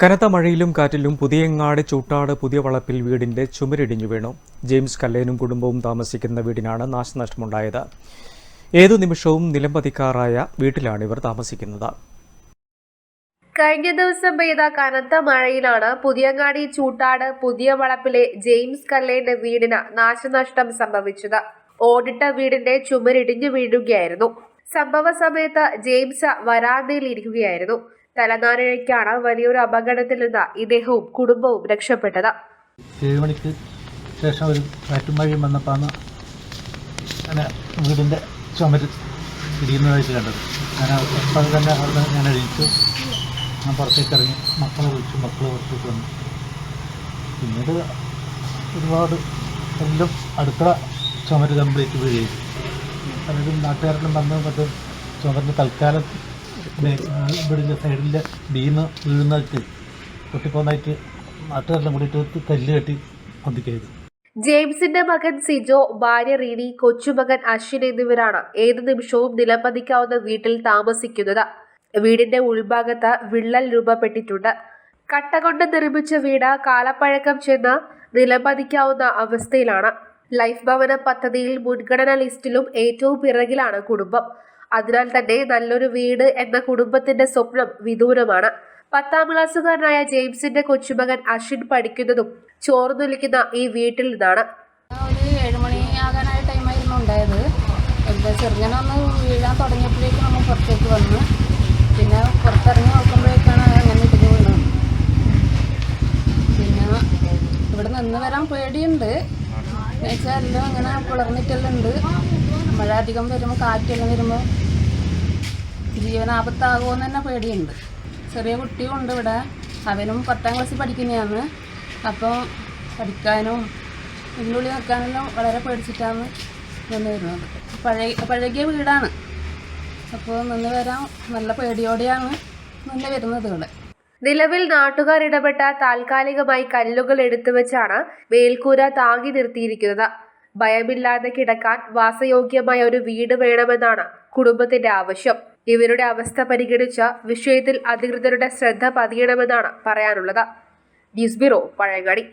കനത്ത മഴയിലും കാറ്റിലും പുതിയങ്ങാട് ചൂട്ടാട് പുതിയ വളപ്പിൽ വീടിന്റെ ചുമരിടിഞ്ഞു വീണു. ജെയിംസ് കല്ലേനും കുടുംബവും താമസിക്കുന്ന വീടിനാണ് നാശനഷ്ടമുണ്ടായത്. ഏതു നിമിഷവും നിലംപതിക്കാറായ വീട്ടിലാണ് ഇവർ താമസിക്കുന്നത്. കഴിഞ്ഞ ദിവസം പെയ്ത കനത്ത മഴയിലാണ് പുതിയങ്ങാടി ചൂട്ടാട് പുതിയ വളപ്പിലെ ജെയിംസ് കല്ലേന്റെ വീടിന് നാശനഷ്ടം സംഭവിച്ചത്. ഓടിട്ട വീടിന്റെ ചുമരിടിഞ്ഞു വീഴുകയായിരുന്നു. സംഭവ സമയത്ത് ജെയിംസ് വരാന്തയിൽ ഇരിക്കുകയായിരുന്നു തലനാരിഴയ്ക്കാണ് വലിയൊരു അപകടത്തിൽ നിന്ന് ഇദ്ദേഹവും കുടുംബവും രക്ഷപ്പെട്ടത്. ഏഴ് മണിക്ക് ശേഷം ഒരു കാറ്റും മഴയും വന്നപ്പോഴാണ് അങ്ങനെ വീടിന്റെ ചുമര് ഇടിയുന്നതായിട്ട് കണ്ടത്. ഞാൻ അപ്പോൾ തന്നെ അവിടെ ഞാൻ എഴുതിച്ചു ഞാൻ പുറത്തേക്ക് ഇറങ്ങി. മക്കളെ വിളിച്ചു. മക്കളെ പുറത്തേക്ക് വന്നു. പിന്നീട് ഒരുപാട് എല്ലാം അടുക്കള ചുമര് കംപ്ലീറ്റ് വീഴുകയും അതായത് നാട്ടുകാരെല്ലാം വന്ന് മറ്റേ ചുമരിന്റെ തൽക്കാലം ഇവിടെ സൈഡിലെ ബീന്ന് വീഴുന്നതായിട്ട് പൊട്ടിപ്പോന്നായിട്ട് നാട്ടുകാരെല്ലാം കൂടിയിട്ട് കല്ല് കെട്ടി പൊന്തിക്കരുത്. ജെയിംസിന്റെ മകൻ സിജോ ഭാര്യ റീനി കൊച്ചുമകൻ അശ്വിൻ എന്നിവരാണ് ഏതു നിമിഷവും നിലംപതിക്കാവുന്ന വീട്ടിൽ താമസിക്കുന്നത്. വീടിന്റെ ഉൾഭാഗത്ത് വിള്ളൽ രൂപപ്പെട്ടിട്ടുണ്ട്. കട്ട കൊണ്ട് നിർമ്മിച്ച വീട് കാലപ്പഴക്കം ചെന്ന് നിലംപതിക്കാവുന്ന അവസ്ഥയിലാണ്. ലൈഫ് ഭവന പദ്ധതിയിൽ മുൻഗണന ലിസ്റ്റിലും ഏറ്റവും പിറകിലാണ് കുടുംബം. അതിനാൽ തന്നെ നല്ലൊരു വീട് എന്ന കുടുംബത്തിന്റെ സ്വപ്നം വിദൂരമാണ്. പത്താം ക്ലാസ്സുകാരനായ ജെയിംസിന്റെ കൊച്ചുമകൻ അശ്വിൻ പഠിക്കുന്നതും ചോർന്നൊലിക്കുന്ന ഈ വീട്ടിൽ നിന്നാണ്. ഒരു ഏഴ് മണി ആകാനായ ടൈമായിരുന്നു ഉണ്ടായത്. എന്താ ഒന്ന് വീഴാൻ തുടങ്ങിയപ്പോഴേക്കും നമ്മൾ പുറത്തേക്ക് വന്നു. പിന്നെ പുറത്തിറങ്ങി നോക്കുമ്പോഴേക്കാണ് അങ്ങനെ ഇടിഞ്ഞ് വീണത്. പിന്നെ ഇവിടെ നിന്ന് വരാൻ പേടിയുണ്ട്. എന്നുവെച്ചാൽ എല്ലാം അങ്ങനെ പുളർന്നിട്ടെല്ലാം ഉണ്ട്. മഴ അധികം വരുമ്പോൾ കാറ്റെല്ലാം വരുമ്പോൾ ജീവനാപത്താകുമെന്ന് തന്നെ പേടിയുണ്ട്. ചെറിയ കുട്ടിയും ഉണ്ട് ഇവിടെ. അവനും പത്താം ക്ലാസ്സിൽ പഠിക്കുന്നതാണ് അപ്പോൾ പഠിക്കാനും ഇതിനുള്ളിൽ നിൽക്കാനെല്ലാം വളരെ പേടിച്ചിട്ടാണ് നിന്ന് വരുന്നത്. പഴയ പഴകിയ വീടാണ്. അപ്പോൾ നിന്ന് വരാൻ നല്ല പേടിയോടെയാണ് നിന്ന് വരുന്നത് ഇവിടെ. നിലവിൽ നാട്ടുകാർ ഇടപെട്ട താൽക്കാലികമായി കല്ലുകൾ എടുത്തു വെച്ചാണ് മേൽക്കൂര താങ്ങി നിർത്തിയിരിക്കുന്നത്. ഭയമില്ലാതെ കിടക്കാൻ വാസയോഗ്യമായ ഒരു വീട് വേണമെന്നാണ് കുടുംബത്തിന്റെ ആവശ്യം. ഇവരുടെ അവസ്ഥ പരിഗണിച്ച് വിഷയത്തിൽ അധികൃതരുടെ ശ്രദ്ധ പതിയണമെന്നാണ് പറയാനുള്ളത്. News bureau Pazhayangadi.